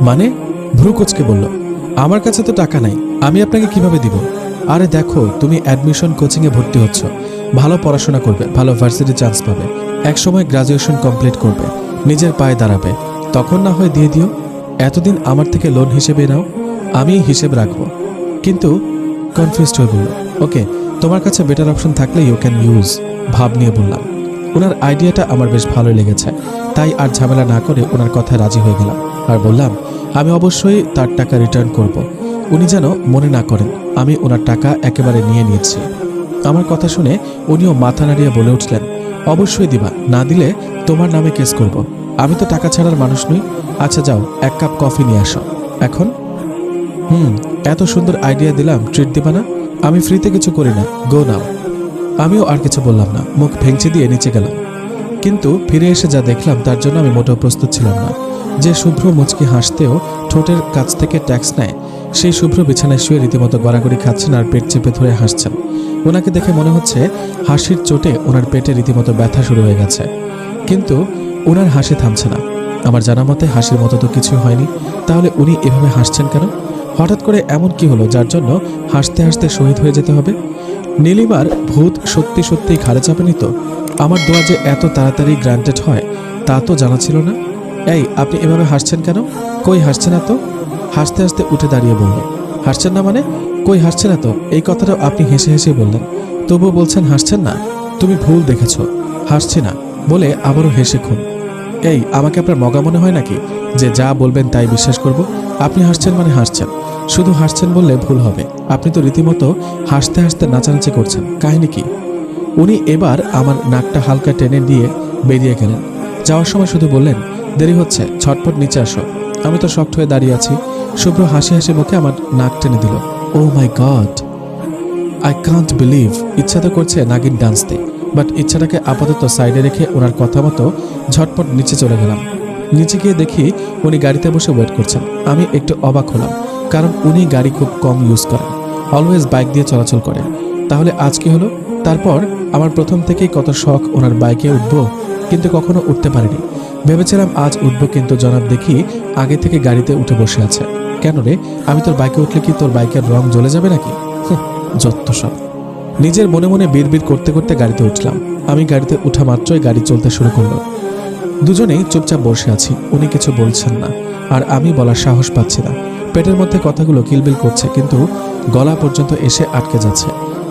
মানে? ভ্রু কোচকে বলল, আমার কাছে তো টাকা নাই, আমি আপনাকে কীভাবে দিব? আরে দেখো, তুমি অ্যাডমিশন কোচিংয়ে ভর্তি হচ্ছ। ভালো পড়াশোনা করবে, ভালো ভার্সিটি চান্স পাবে। একসময় গ্রাজুয়েশন কমপ্লিট করবে, নিজের পায়ে দাঁড়াবে। তখন না হয় দিয়ে দিও। এতদিন আমার থেকে লোন হিসেবে নাও আমি হিসেব রাখব। কিন্তু কনফিউজড হয়ে বলল, ওকে, তোমার কাছে বেটার অপশন থাকলে ইউ ক্যান ইউজ ভাব নিয়ে বললাম। ওনার আইডিয়াটা আমার বেশ ভালোই লেগেছে। তাই আর ঝামেলা না করে ওনার কথায় রাজি হয়ে গেলাম। আর বললাম, আমি অবশ্যই তার টাকা রিটার্ন করব। উনি যেন মনে না করেন, আমি ওনার টাকা একেবারে নিয়ে নিয়েছি। আমার কথা শুনে উনিও মাথা নাড়িয়ে বলে উঠলেন, অবশ্যই দিবা, না দিলে তোমার নামে কেস করব। আমি তো টাকা ছাড়ার মানুষ নই। আচ্ছা যাও, এক কাপ কফি নিয়ে আসো। এখন? হুম, এত সুন্দর আইডিয়া দিলাম ট্রিট দিবা না? আমি ফ্রিতে কিছু করি না গো নাও আমিও আর কিছু বললাম না, মুখ ভেঙচি দিয়ে নিচে গেলাম। কিন্তু ফিরে এসে যা দেখলাম তার জন্য আমি মোটেও প্রস্তুত ছিলাম না। যে শুভ্র মুচকি হাসতেও ঠোঁটের কাছ থেকে ট্যাক্স নেয়, সেই শুভ্র বিছানায় শুয়ে রীতিমতো গড়াগড়ি খাচ্ছেন আর পেট চেপে ধরে হাসছেন। ওনাকে দেখে মনে হচ্ছে হাসির চোটে ওনার পেটে রীতিমতো ব্যথা শুরু হয়ে গেছে। কিন্তু ওনার হাসি থামছে না। আমার জানা মতে হাসির মতো তো কিছু হয়নি। তাহলে উনি এভাবে হাসছেন কেন? হঠাৎ করে এমন কি হলো যার জন্য হাসতে হাসতে শহীদ হয়ে যেতে হবে? নীলিমার ভূত সত্যি সত্যি ঘাড়ে চাপেনি তো? আমার দোয়া যে এত তাড়াতাড়ি গ্রান্টেড হয়, তা তো জানা ছিল না। এই, আপনি এভাবে হাসছেন কেন? কই হাসছে না তো? হাসতে হাসতে উঠে দাঁড়িয়ে বলল, হাসছেন না মানে? কই হাসছে না তো? এই কথাটাও আপনি হেসে হেসে বললেন। তবুও বলছেন, হাসছেন না? তুমি ভুল দেখেছ। হাসছি না, বলে আবারও হেসে খুন। এই, আমাকে আপনার মগা মনে হয় নাকি? যে যা বলবেন তাই বিশ্বাস করব। আপনি হাসছেন মানে হাসছেন। শুধু হাসছেন বললে ভুল হবে। আপনি তো রীতিমতো হাসতে হাসতে নাচানাচি করছেন। কাহিনী কি? উনি এবার আমার নাকটা হালকা টেনে দিয়ে বেরিয়ে গেলেন। যাওয়ার সময় শুধু বললেন, দেরি হচ্ছে, ছটপট নিচে আসো। আমি তো শক্ত হয়ে দাঁড়িয়ে আছি। শুভ্র হাসি হাসি মুখে আমার নাক টেনে দিল। ও my god I can't believe ইচ্ছা তো করছে নাগিন ডান্স ডান্সতে বাট ইচ্ছাটাকে আপাতত সাইডে রেখে ওনার কথা মতো ঝটপট নিচে চলে গেলাম। নিচে গিয়ে দেখি উনি গাড়িতে বসে ওয়েট করছেন। আমি একটু অবাক হলাম, কারণ উনি গাড়ি খুব কম ইউজ করেন। অলওয়েজ বাইক দিয়ে চলাচল করেন। তাহলে আজ কি হলো? তারপর আমার প্রথম থেকেই কত শখ ওনার বাইকে উঠবো, কিন্তু কখনো উঠতে পারিনি। ভেবেছিলাম আজ উঠবো, কিন্তু জনাব দেখি আগে থেকে গাড়িতে উঠে বসে আছে। কেন রে, আমি তোর বাইকে উঠলে কি তোর বাইকের রং জ্বলে যাবে নাকি? যত্ত সব। নিজের মনে মনে বিড় করতে করতে গাড়িতে উঠলাম। আমি গাড়িতে উঠা মাত্রই গাড়ি চলতে শুরু করল। দুজনেই চুপচাপ বসে আছি, উনি কিছু বলছেন না, আর আমি বলার সাহস পাচ্ছি না। পেটের মধ্যে কথাগুলো কিলবিল করছে, কিন্তু গলা পর্যন্ত এসে আটকে যাচ্ছে।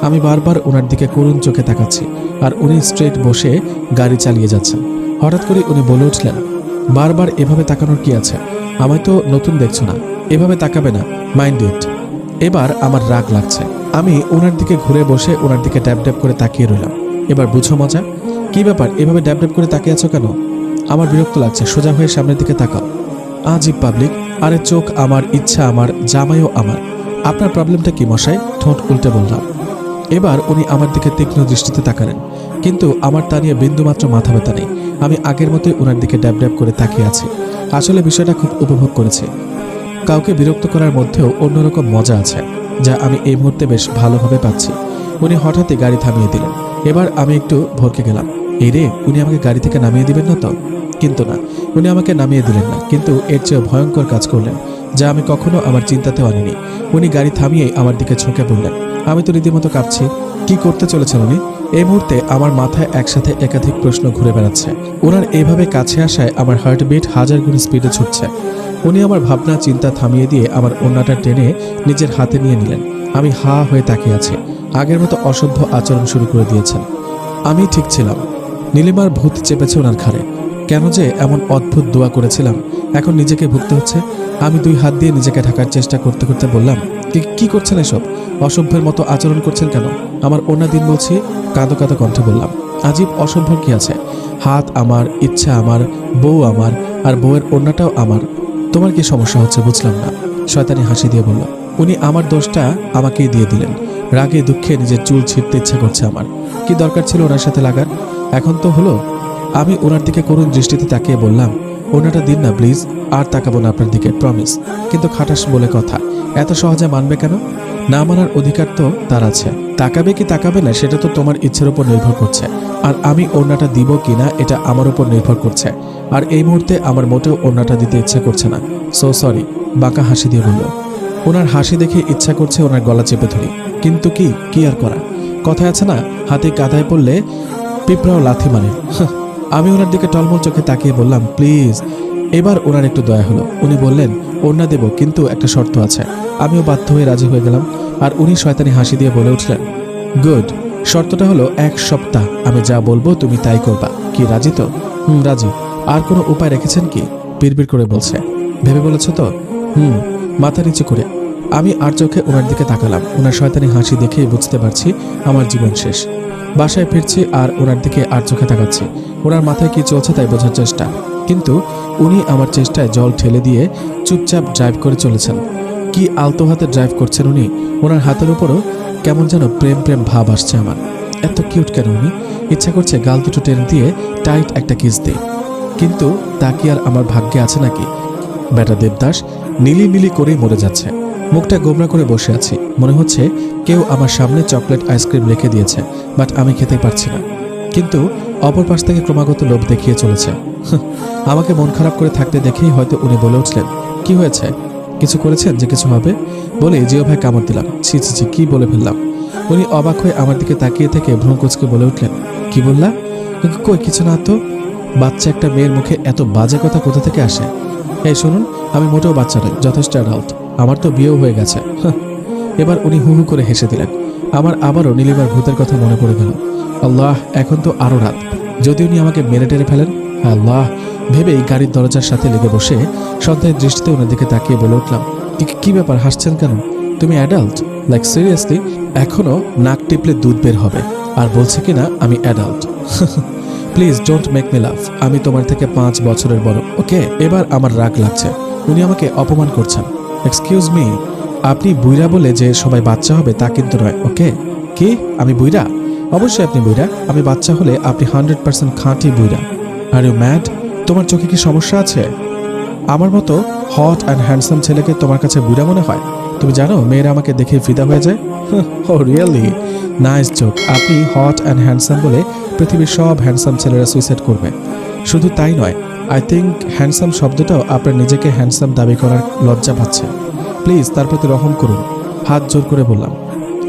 আমি বারবার ওনার দিকে করুণ চোখে তাকাচ্ছি, আর উনি স্ট্রেট বসে গাড়ি চালিয়ে যাচ্ছেন। হঠাৎ করে উনি বলে উঠলেন, বারবার এভাবে তাকানোর কি আছে? আমায় তো নতুন দেখছ না। এভাবে তাকাবে না, মাইন্ড ইট। এবার আমার রাগ লাগছে। আমি ওনার দিকে ঘুরে বসে ওনার দিকে ড্যাব ড্যাব করে তাকিয়ে রইলাম। এবার বুঝো মজা, কি ব্যাপার এভাবে ড্যাব ড্যাব করে তাকিয়ে আছো কেন? আমার বিরক্ত লাগছে, সোজা হয়ে সামনের দিকে তাকাও। আজীব পাবলিক আরে চোখ আমার, ইচ্ছা আমার, জামাইও আমার। আপনার প্রবলেমটা কি মশাই? ঠোঁট উল্টে বললাম। এবার উনি আমার দিকে তীক্ষ্ণ দৃষ্টিতে তাকালেন, কিন্তু আমার তা নিয়ে বিন্দুমাত্র মাথা ব্যথা নেই। আমি আগের মতোই ওনার দিকে ড্যাব ড্যাব করে তাকিয়ে আছি। আসলে বিষয়টা খুব উপভোগ করেছি। কাউকে বিরক্ত করার মধ্যেও অন্যরকম মজা আছে, যা আমি এই মুহূর্তে বেশ ভালোভাবে পাচ্ছি। উনি হঠাৎই গাড়ি থামিয়ে দিলেন। এবার আমি একটু ভরকে গেলাম। এই রে, উনি আমাকে গাড়ি থেকে নামিয়ে দিবেন না তো? কিন্তু না, উনি আমাকে নামিয়ে দিলেন না, কিন্তু এর চেয়ে ভয়ঙ্কর কাজ করলেন, যা আমি কখনো আমার চিন্তাতেও আনিনি। উনি গাড়ি থামিয়েই আমার দিকে ঝুঁকে পড়লেন। আমি তো রীতিমতো কাঁপছি। কি করতে চলেছেন উনি? এই মুহূর্তে আমার মাথায় একসাথে একাধিক প্রশ্ন ঘুরে বেড়াচ্ছে। ওনার এইভাবে কাছে আসায় আমার হার্টবিট হাজার গুণ স্পিডে ছুটছে। উনি আমার ভাবনা, চিন্তা থামিয়ে দিয়ে আমার অন্যটা টেনে নিজের হাতে নিয়ে নিলেন। আমি হা হয়ে তাকিয়ে আছি। আগের মতো অসভ্য আচরণ শুরু করে দিয়েছেন। আমি ঠিক ছিলাম। নীলিমার ভূত চেপেছে ওনার ঘাড়ে। কেন যে এমন অদ্ভুত দোয়া করেছিলাম। এখন নিজেকে ভুগতে হচ্ছে। আমি দুই হাত দিয়ে নিজেকে ঢাকার চেষ্টা করতে করতে বললাম কি করছেন এসব? অসভ্যের মতো আচরণ করছেন কেন? আমার দিন বলছি, কাঁদো কাঁদো কণ্ঠে বললাম, আজীব অসভ্য কি আছে? হাত আমার, ইচ্ছা আমার, বউ আমার, আর বউয়ের অন্যটাও আমার। তোমার কি সমস্যা হচ্ছে বুঝলাম না? শয়তানি হাসি দিয়ে বলল, উনি আমার দোষটা আমাকেই দিয়ে দিলেন। রাগে দুঃখে নিজের চুল ছিঁড়তে ইচ্ছা করছে আমার। কি দরকার ছিল ওনার সাথে লাগার? এখন তো হলো। আমি ওনার দিকে করুণ দৃষ্টিতে তাকিয়ে বললাম ওনাটা দিন না, প্লিজ। আর তাকাবো না আপনার দিকে প্রমিস কিন্তু খাটাস বলে কথা। এত সহজে মানবে কেন? না মানার অধিকার তো তার আছে। তাকাবে কি তাকাবে না, সেটা তো তোমার ইচ্ছের উপর নির্ভর করছে। আর আমি ওড়নাটা দিব কিনা এটা আমার উপর নির্ভর করছে। আর এই মুহূর্তে আমার মোটেও ওড়নাটা দিতে ইচ্ছে করছে না। সো সরি বাঁকা হাসি দিয়ে বলল। ওনার হাসি দেখে ইচ্ছা করছে ওনার গলা চেপে ধরি। কিন্তু কি কি আর করা? কথা আছে না, হাতে কাদায় পড়লে পিঁপড়াও লাথি মানে। আমি ওনার দিকে টলমল চোখে তাকিয়ে বললাম, প্লিজ। এবার ওনার একটু দয়া হলো। উনি বললেন, ওড়না দেব, কিন্তু একটা শর্ত আছে। আমিও বাধ্য হয়ে রাজি হয়ে গেলাম, আর উনি শয়তানি হাসি দিয়ে বলে উঠলেন, গুড, শর্তটা হলো এক সপ্তাহ। আমি যা বলব তুমি তাই করবা। কি, রাজি তো? হুম, রাজি। আর কোনো উপায় রেখেছেন কি? বিড়বিড় করে বলছে, ভেবে বলেছ তো? হুম, মাথা নিচু করে। আমি আর চোখে ওনার দিকে তাকালাম। ওনার শয়তানি হাসি দেখেই বুঝতে পারছি আমার জীবন শেষ। বাসায় ফিরছি আর ওনার দিকে আর চোখে তাকাচ্ছি। ওনার মাথায় কি চলছে তাই বোঝার চেষ্টা। কিন্তু উনি আমার চেষ্টায় জল ঠেলে দিয়ে চুপচাপ ড্রাইভ করে চলেছেন। কি আলতো হাতে ড্রাইভ করছেন উনি? ওনার হাতের উপরও কেমন যেন প্রেম প্রেম ভাব আসছে আমার। এত কিউট কেন উনি? ইচ্ছা করছে গাল দুটো টেনে দিয়ে টাইট একটা কিস দিই। কিন্তু তা কি আর আমার ভাগ্যে আছে নাকি? বেটা দেবদাস নীলি নীলি করেই মরে যাচ্ছে। মুখটা গোমরা করে বসে আছি। মনে হচ্ছে কেউ আমার সামনে চকলেট আইসক্রিম রেখে দিয়েছে বাট আমি খেতে পারছি না। কিন্তু অপর পাশ থেকে ক্রমাগত লোভ দেখিয়ে চলেছে। আমাকে মন খারাপ করে থাকতে দেখেই হয়তো উনি বলে উঠলেন, কি হয়েছে? কিছু করেছেন যে কিছু হবে বলে জিও ভাই, কামড় দিলাম। ছি ছি ছি, কি বলে ফেললাম? উনি অবাক হয়ে আমার দিকে তাকিয়ে থেকে ভ্রুকুচকে বলে উঠলেন, কি বললা? কই, কিছু না তো। বাচ্চা একটা মেয়ের মুখে এত বাজে কথা কোথা থেকে আসে? এই শুনুন, আমি মোটেও বাচ্চা নই, যথেষ্ট অ্যাডাল্ট। আমার তো বিয়েও হয়ে গেছে। এবার উনি হু হু করে হেসে দিলেন আমার আবারও নীলিমার ভূতের কথা মনে পড়ে গেল। আল্লাহ, এখন তো আরও রাত। যদি উনি আমাকে মেরে টেরে ফেলেন, আল্লাহ, ভেবেই গাড়ির দরজার সাথে লেগে বসে সন্ধ্যায় দৃষ্টিতে ওনার দিকে তাকিয়ে বলে উঠলাম, "কি- কি ব্যাপার, হাসছেন কেন? তুমি অ্যাডাল্ট লাইক সিরিয়াসলি এখনও নাক টিপলে দুধ বের হবে। আর বলছে কিনা, আমি adult please don't make me love আমি তোমার থেকে পাঁচ বছরের বড়। ওকে এবার আমার রাগ লাগছে। উনি আমাকে অপমান করছেন। এক্সকিউজ মি আপনি বুইরা বলে যে সবাই বাচ্চা হবে তা কিন্তু নয়, ওকে? কি? আমি বুইরা অবশ্যই আপনি বুইরা আমি বাচ্চা হলে আপনি হান্ড্রেড পার্সেন্ট খাঁটি বুইরা আর ইউ ম্যাড? তোমার চোখে কি সমস্যা আছে? আমার মতো হট অ্যান্ড হ্যান্ডসাম ছেলেকে তোমার কাছে বুড়া মনে হয়? তুমি জানো, মেয়েরা আমাকে দেখে ফিদা হয়ে যায়? ও, রিয়েলি? Nice joke. আপনি হট অ্যান্ড হ্যান্ডসাম বলে পৃথিবীর সব হ্যান্ডসাম ছেলেরা সুইসাইড করবে। শুধু তাই নয়, আই থিঙ্ক হ্যান্ডসাম শব্দটাও আপনার নিজেকে হ্যান্ডসাম দাবি করার লজ্জা পাচ্ছে। প্লিজ তার প্রতি রহম করুন। হাত জোর করে বললাম,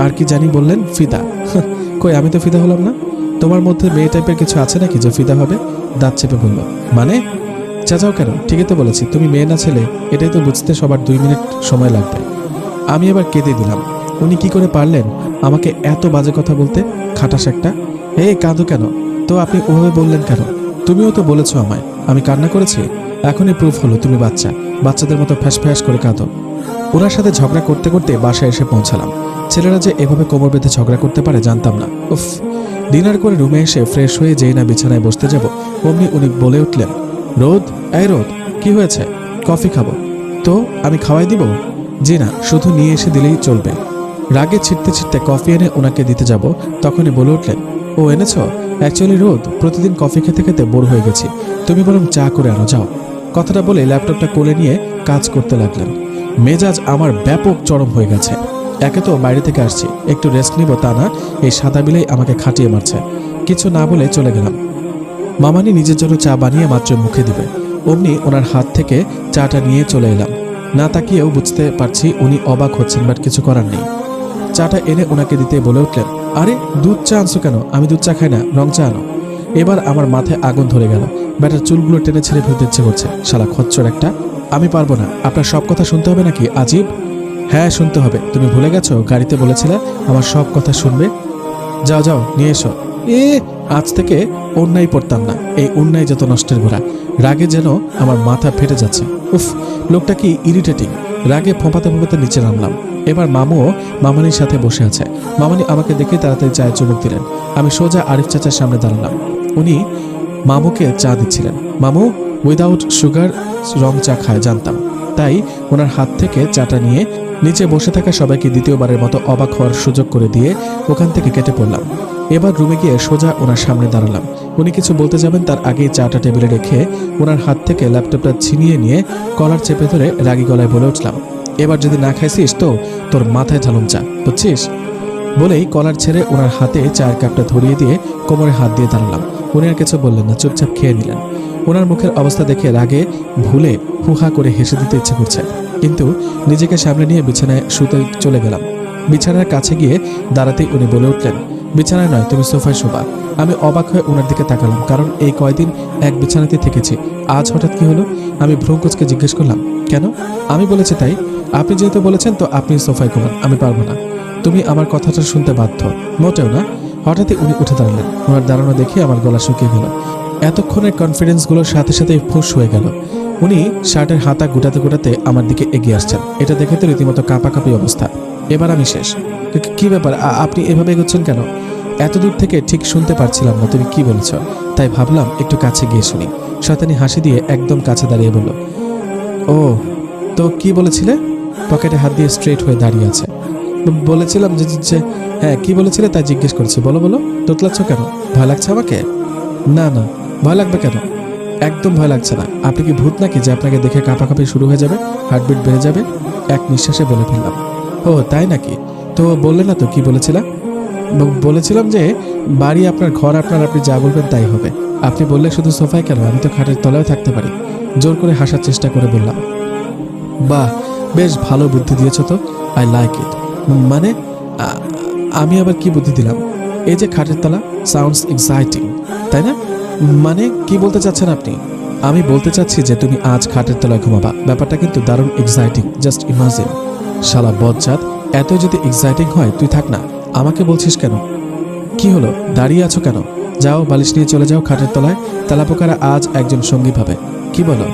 আর কি জানি বললেন? ফিদা। কই, আমি তো ফিদা হলাম না। তোমার মধ্যে মেয়ে টাইপের কিছু আছে নাকি যে ফিদা হবে? দাঁত চেপে বলল মানে? চাচাও কেন? ঠিকই তো বলেছি, তুমি মেয়ে না ছেলে, এটাই তো বুঝতে সবার দুই মিনিট সময় লাগবে। আমি এবার কেঁদে দিলাম, উনি কি করে পারলেন আমাকে এত বাজে কথা বলতে, খাটাস একটা? হে কাঁদো কেন? তো আপনি ওভাবে বললেন কেন? তুমিও তো বলেছ আমায়, আমি কান্না করেছি? এখনই প্রুফ হলো তুমি বাচ্চা, বাচ্চাদের মতো ফ্যাস ফ্যাস করে কাঁদো। ওনার সাথে ঝগড়া করতে করতে বাসায় এসে পৌঁছালাম। ছেলেরা যে এভাবে কোমর বেঁধে ঝগড়া করতে পারে জানতাম না। উফ, ডিনার করে রুমে এসে ফ্রেশ হয়ে যেই না বিছানায় বসতে যাব, অমনি উনি বলে উঠলেন, রোদ? এই রোদ, কি হয়েছে? কফি খাব। তো, আমি খাওয়াই দিব? জি না, শুধু নিয়ে এসে দিলেই চলবে। রাগে ছিটতে ছিটতে কফি এনে ওনাকে দিতে যাব? তখনই বলে উঠলেন, ও এনেছ? অ্যাকচুয়ালি রোদ, প্রতিদিন কফি খেতে খেতে বোর হয়ে গেছি। তুমি বরং চা করে আনো, যাও। কথাটা বলে ল্যাপটপটা কোলে নিয়ে কাজ করতে লাগলেন। মেজাজ আমার ব্যাপক চরম হয়ে গেছে। একে তো বাইরে থেকে আসছি। একটু রেস্ট নিব তা না, এই সাদা বিলাই আমাকে খাটিয়ে মারছে। কিছু না বলে চলে গেলাম। মামানি নিজের জন্য চা বানিয়ে মাত্র মুখে দিবে। অমনি ওনার হাত থেকে চাটা নিয়ে চলে এলাম। না তাকিয়েও বুঝতে পারছি উনি অবাক হচ্ছেন বাট কিছু করার নেই। চাটা এনে ওনাকে দিতে বলে উঠলেন, আরে, দুধ চা আনছো কেন? আমি দুধ চা খাই না, রং চা আনো। এবার আমার মাথায় আগুন ধরে গেল। ব্যাটার চুলগুলো টেনে ছেড়ে ফেলতে ইচ্ছে করছে। শালা খচ্চর একটা। আমি পারব না। আপনার সব কথা শুনতে হবে নাকি, আজিব? হ্যাঁ শুনতে হবে। তুমি ভুলে গেছো, গাড়িতে বলেছিলে আমার সব কথা শুনবে? যাও যাও, নিয়ে এসো। এ, আজ থেকে অন্যায় পড়তাম না। এই অন্যায় যত নষ্টের ঘোড়া, রাগে যেন আমার মাথা ফেটে যাচ্ছে। উফ, লোকটা কি ইরিটেটিং রাগে ফোঁপাতে ফোঁপাতে নিচে নামলাম। এবার মামুও মামানির সাথে বসে আছে। মামানি আমাকে দেখে তাড়াতাড়ি চায়ে চুমুক দিলেন। আমি সোজা আরিফ চাচার সামনে দাঁড়ালাম। উনি মামুকে চা দিচ্ছিলেন। মামু উইদাউট সুগার রং চা খায়, জানতাম। তাই ওনার হাত থেকে চাটা নিয়ে নিচে বসে থাকা সবাইকে দ্বিতীয়বারের মতো অবাক হওয়ার সুযোগ করে দিয়ে ওখান থেকে কেটে পড়লাম। এবার রুমে গিয়ে সোজা ওনার সামনে দাঁড়ালাম। উনি কিছু বলতে যাবেন, তার আগেই চাটা টেবিলে রেখে ওনার হাত থেকে ল্যাপটপটা ছিনিয়ে নিয়ে কলার চেপে ধরে রাগি গলায় বলে উঠলাম, এবার যদি না খাইছিস তো তোর মাথায় ঢালুম চা, বুঝছিস? বলেই কলার ছেড়ে ওনার হাতে চায়ের কাপটা ধরিয়ে দিয়ে কোমরে হাত দিয়ে দাঁড়ালাম। উনি আর কিছু বললেন না, চুপচাপ খেয়ে নিলেন। ওনার মুখের অবস্থা দেখে রাগে, ভুলে হুহা করে হেসে দিতে ইচ্ছে করছে। কিন্তু নিজেকে সামনে নিয়ে বিছানায় শুতে চলে গেলাম। বিছানার কাছে গিয়ে দাঁড়াতেই উনি বলে উঠলেন, বিছানায় নয়, তুমি সোফায় শোবা। আমি অবাক হয়ে ওনার দিকে তাকালাম, কারণ এই কয়দিন এক বিছানাতে থেকেছি। আজ হঠাৎ কি হলো? আমি ভ্রঙ্কোচকে জিজ্ঞেস করলাম, কেন? আমি বলেছি, তাই, আপনি যেহেতু বলেছেন, তো আপনি সোফায় ঘুমান, আমি পারব না। তুমি আমার কথাটা শুনতে বাধ্য, মোটেও না। হঠাৎই উনি উঠে দাঁড়ালেন। ওনার দাঁড়ানো দেখে আমার গলা শুকিয়ে গেল। এতক্ষণের কনফিডেন্সগুলোর সাথে সাথে ফুস হয়ে গেল। উনি শার্টের হাতা গুটাতে গুটাতে আমার দিকে এগিয়ে আসছেন। এটা দেখে তো রীতিমতো কাঁপাকাঁপি অবস্থা। এবার আমি শেষ। কি- ব্যাপার? আপনি এভাবে এগোচ্ছেন কেন? এত দূর থেকে ঠিক শুনতে পারছিলাম না, তুমি কি বলেছ? তাই ভাবলাম একটু কাছে গিয়ে শুনি। শতানি হাসি দিয়ে একদম কাছে দাঁড়িয়ে বলল, ও, তো কি বলেছিলে? পকেটে হাত দিয়ে স্ট্রেট হয়ে দাঁড়িয়ে আছে। বলেছিলাম যে, যে- হ্যাঁ কি বলেছিলে তাই জিজ্ঞেস করছি। বলো বলো। তোতলাচ্ছ কেন? ভয় লাগছে আমাকে? না না। ভয় লাগবে কেন? একদম ভয় লাগছে না। আপনি কি ভূত নাকি যে আপনাকে দেখে কাঁপাকাঁপি শুরু হয়ে যাবে হার্টবিট বেড়ে যাবে? এক নিঃশ্বাসে বলে ফেললাম। ও, তাই নাকি? তো বললে না তো, কি বলেছিলাম বলেছিলাম যে, বাড়ি আপনার, ঘর আপনার, আপনি যা বলবেন তাই হবে। আপনি বললে শুধু সোফায় কেন? আমি তো খাটের তলায় থাকতে পারি। জোর করে হাসার চেষ্টা করে বললাম। বাহ, বেশ ভালো বুদ্ধি দিয়েছ তো। আই লাইক ইট মানে আমি আবার কি বুদ্ধি দিলাম? এই যে খাটের তলা সাউন্ডস এক্সাইটিং তাই না? মানে কি বলতে চাচ্ছেন আপনি? আমি বলতে চাচ্ছি যে তুমি আজ খাটের তলায় ঘুমাবা। ব্যাপারটা কিন্তু দারুণ এক্সাইটিং জাস্ট ইমাজিন শালা বজ্জাত এত যদি এক্সাইটিং হয়, তুই থাক না। আমাকে বলছিস কেন? কি হলো? দাঁড়িয়ে আছো কেন? যাও, বালিশ নিয়ে চলে যাও খাটের তলায়। তেলাপোকারা আজ একজন সঙ্গী পাবে কি বলো?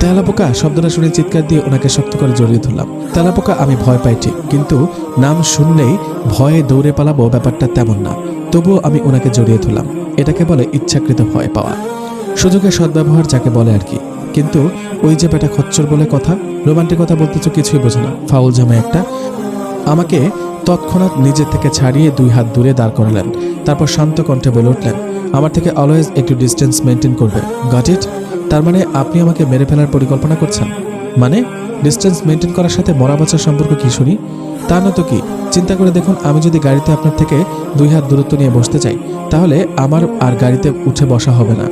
তেলাপোকা, শব্দটা শুনে চিৎকার দিয়ে ওনাকে শক্ত করে জড়িয়ে ধরলাম। তেলাপোকা, আমি ভয় পাই ঠিক, কিন্তু নাম শুনলেই ভয়ে দৌড়ে পালাবো ব্যাপারটা তেমন না। তবুও আমি ওনাকে জড়িয়ে ধরলাম। এটাকে বলে ইচ্ছাকৃত ভয় পাওয়া। সুযোগের সদ্ব্যবহার যাকে বলে আর কি। কিন্তু ওই যে বেটা খচ্চর বলে কথা রোমান্টিকতা বলতে তো কিছুই বোঝে না। ফাউল জামা একটা। আমাকে তৎক্ষণাৎ নিজের থেকে ছাড়িয়ে দুই হাত দূরে দাঁড় করালেন। তারপর শান্ত কণ্ঠে বলে উঠলেন, আমার থেকে অলওয়েজ একটু ডিস্টেন্স মেনটেন করবে। গট ইট তার মানে আপনি আমাকে মেরে ফেলার পরিকল্পনা করছেন? মানে ডিস্টেন্স মেনটেন করার সাথে মরা বাঁচার সম্পর্ক কি শুনি? তা না তো কি? চিন্তা করে দেখুন, আমি যদি গাড়িতে আপনার থেকে দুই হাত দূরত্ব নিয়ে বসতে চাই, তাহলে আমার আর গাড়িতে উঠে বসা হবে না।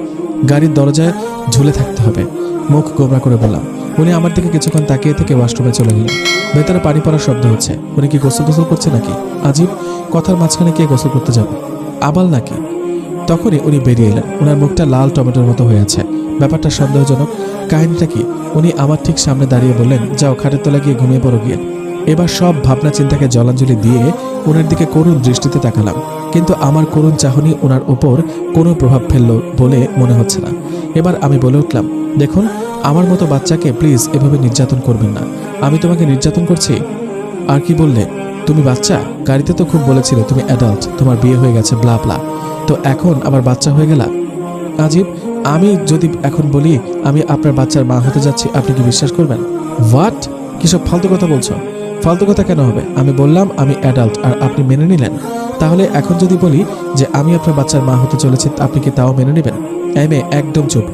গাড়ির দরজায় ঝুলে থাকতে হবে। মুখ গোমরা করে বললাম, উনি আমার দিকে কিছুক্ষণ তাকিয়ে থেকে ওয়াশরুমে চলে গেলেন। ভেতরে পানি পড়ার শব্দ হচ্ছে। উনি কি গোসল গোসল করছে নাকি? আজিব, কথার মাঝখানে কে গোসল করতে যাবে? আবাল নাকি? তখনই উনি বেরিয়ে এলেন। ওনার মুখটা লাল টমেটোর মতো হয়ে আছে। ব্যাপারটা সন্দেহজনক। কাহিনীটা কি? উনি আমার ঠিক সামনে দাঁড়িয়ে বললেন, যাও খাটের তলা গিয়ে ঘুমিয়ে পড়ো গিয়ে। এবার সব ভাবনা চিন্তাকে জলাঞ্জলি দিয়ে ওনার দিকে করুণ দৃষ্টিতে তাকালাম। কিন্তু আমার করুণ চাহনি ওনার ওপর কোনো প্রভাব ফেলল বলে মনে হচ্ছে না। এবার আমি বলে উঠলাম, দেখুন, আমার মতো বাচ্চাকে প্লিজ এভাবে নির্যাতন করবেন না। আমি তোমাকে নির্যাতন করছি? আর কি বললে? তুমি বাচ্চা? গাড়িতে তো খুব বলেছিলে, তুমি অ্যাডাল্ট তোমার বিয়ে হয়ে গেছে ব্লা ব্লা তো এখন আবার বাচ্চা হয়ে গেলা? আজিব আমি যদি এখন বলি, আমি আপনার বাচ্চার মা হতে যাচ্ছি, আপনি কি বিশ্বাস করবেন? হোয়াট কিসব ফালতু কথা বলছো? ফালতু কথা কেন হবে? আমি বললাম, আমি অ্যাডাল্ট আর আপনি মেনে নিলেন। তাহলে এখন যদি বলি যে আমি আপনার বাচ্চার মা হতে চলেছি, আপনি কি তাও মেনে নেবেন? এই মেয়ে, একদম চুপ।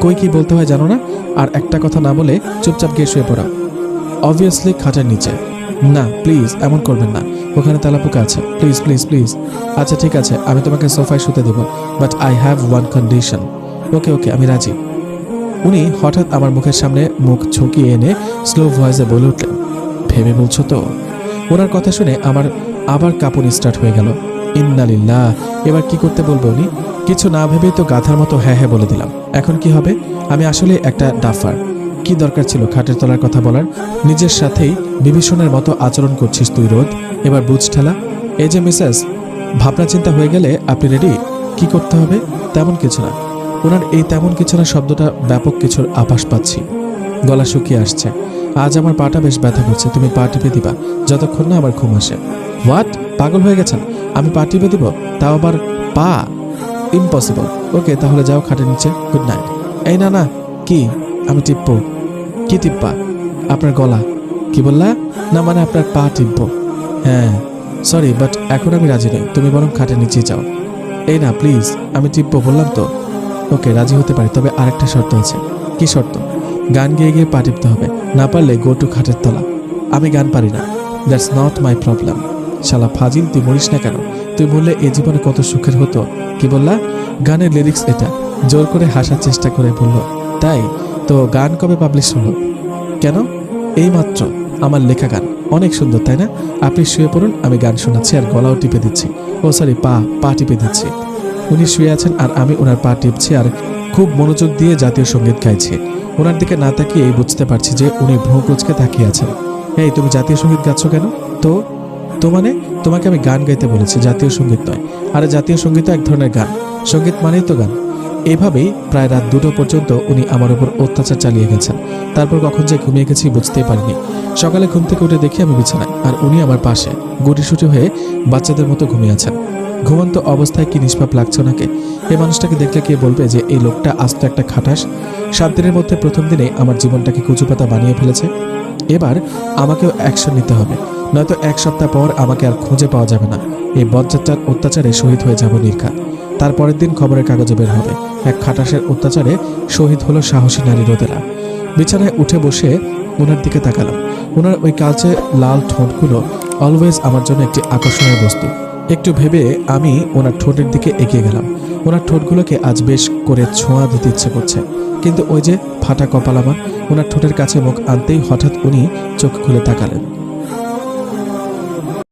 কই কি বলতে হয় জানো না? আর একটা কথা না বলে চুপচাপ গিয়ে শুয়ে পড়া। অবভিয়াসলি খাটের নিচে। না প্লিজ এমন করবেন না। ওখানে তেলাপোকা আছে। প্লিজ প্লিজ প্লিজ আচ্ছা ঠিক আছে, আমি তোমাকে সোফায় শুতে দেবো। But I have one condition okay okay, আমি রাজি। উনি হঠাৎ আমার মুখের সামনে মুখ ঝুঁকিয়ে এনে স্লো ভয়েসে বলে উঠলেন ভেবে বলছো তো? ওনার কথা শুনে আমার আবার কাঁপুনি স্টার্ট হয়ে গেল। ইন্নালিল্লাহ, এবার কি করতে বলব উনি? কিছু না ভেবেই তো গাধার মতো হ্যাঁ হ্যাঁ বলে দিলাম। এখন কি হবে? আমি আসলে একটা ডাফার। কি দরকার ছিল খাটের তলার কথা বলার? নিজের সাথেই বিভীষণের মতো আচরণ করছিস তুই, রোদ। এবার বুঝ ঠেলা। এই যে মিসেস, ভাবনা চিন্তা হয়ে গেলে আপনি রেডি কি করতে হবে? তেমন কিছু না। ওনার এই তেমন কিছু না শব্দটা ব্যাপক কিছুর আভাস পাচ্ছি। গলা শুকিয়ে আসছে। আজ আমার পাটা বেশ ব্যথা করছে, তুমি পা টিপে দিবা, যতক্ষণ না আমার ঘুম আসে। হোয়াট? পাগল হয়ে গেছেন? আমি পা টিপে দিব? তাও আবার পা? ইম্পসিবল। ওকে, তাহলে যাও খাটের নিচে, গুড নাইট। এই না না, কি? আমি টিপবো। কি টিপ্পা আপনার গলা। কি বললা? না মানে আপনার পা টিপবো। হ্যাঁ সরি, বাট এখন আমি রাজি নই, তুমি বরং খাটের নিচে যাও। এই না, প্লিজ, আমি টিপবো, বললাম তো। ওকে, রাজি হতে পারি, তবে আরেকটা শর্ত আছে। কি শর্ত? গান গেয়ে গিয়ে পা টিপতে হবে। না পারলে গো টু খাটের তলা। আমি গান পারি না। দ্যাটস নট মাই প্রবলেম শালা ফাজিল, তুই মরিস না কেন? তুই বললে এ জীবনে কত সুখের হতো। কি বললা? গানের লিরিক্স এটা। জোর করে হাসার চেষ্টা করে বলল, তাই? তো গান কবে পাবলিশ হলো? কেন? এই মাত্র আমার লেখা গান। অনেক সুন্দর, তাই না? আপনি শুয়ে পড়ুন, আমি গান শোনাচ্ছি আর গলাও টিপে দিচ্ছি। ও সরি পা পা টিপে দিচ্ছি। উনি শুয়ে আছেন আর আমি ওনার পা টিপছি আর খুব মনোযোগ দিয়ে জাতীয় সংগীত গাইছি। ওনার দিকে না তাকিয়ে বুঝতে পারছি যে উনি ভ্রু কুচকে তাকিয়ে আছেন। এই, তুমি জাতীয় সংগীত গাচ্ছ কেন? তো তো মানে? তোমাকে আমি গান গাইতে বলেছি, জাতীয় সংগীত নয়। আর, জাতীয় সংগীত এক ধরনের গান। সংগীত মানেই তো গান। এভাবেই প্রায় রাত দুটো পর্যন্ত উনি আমার উপর অত্যাচার চালিয়ে গেছেন। তারপর কখন যে ঘুমিয়ে গেছি বুঝতেই পারিনি। সকালে ঘুম থেকে উঠে দেখি আমি বিছানায়, আর উনি আমার পাশে গুটি গুটিসুটি হয়ে বাচ্চাদের মতো ঘুমিয়ে আছেন। ঘুমন্ত অবস্থায় কি নিষ্পাপ লাগছে ওনাকে? এই মানুষটাকে দেখলে কে বলবে যে এই লোকটা আস্ত একটা খাটাস? সাত দিনের মধ্যে প্রথম দিনে আমার জীবনটাকে কুচুপাতা বানিয়ে ফেলেছে। এবার আমাকেও অ্যাকশন নিতে হবে। নয়তো এক সপ্তাহ পর আমাকে আর খুঁজে পাওয়া যাবে না। এই বজ্জাত্রার অত্যাচারে শহীদ হয়ে যাব নির্ঘাত। তারপরের দিন খবরের কাগজে বের হবে। এক খাটাসের অত্যাচারে শহীদ হলো সাহসী নারী রোদেলা। বিছানায় উঠে বসে ওনার দিকে তাকালাম। ওনার ওই কালচে লাল ঠোঁটগুলো অলওয়েজ আমার জন্য একটি আকর্ষণীয় বস্তু। একটু ভেবে আমি ওনার ঠোঁটের দিকে এগিয়ে গেলাম। ওনার ঠোঁটগুলোকে আজ বেশ করে ছোঁয়া দিতে ইচ্ছে করছে। কিন্তু ওই যে ফাটা কপালামা ওনার ঠোঁটের কাছে মুখ আনতেই হঠাৎ উনি চোখ খুলে তাকালেন।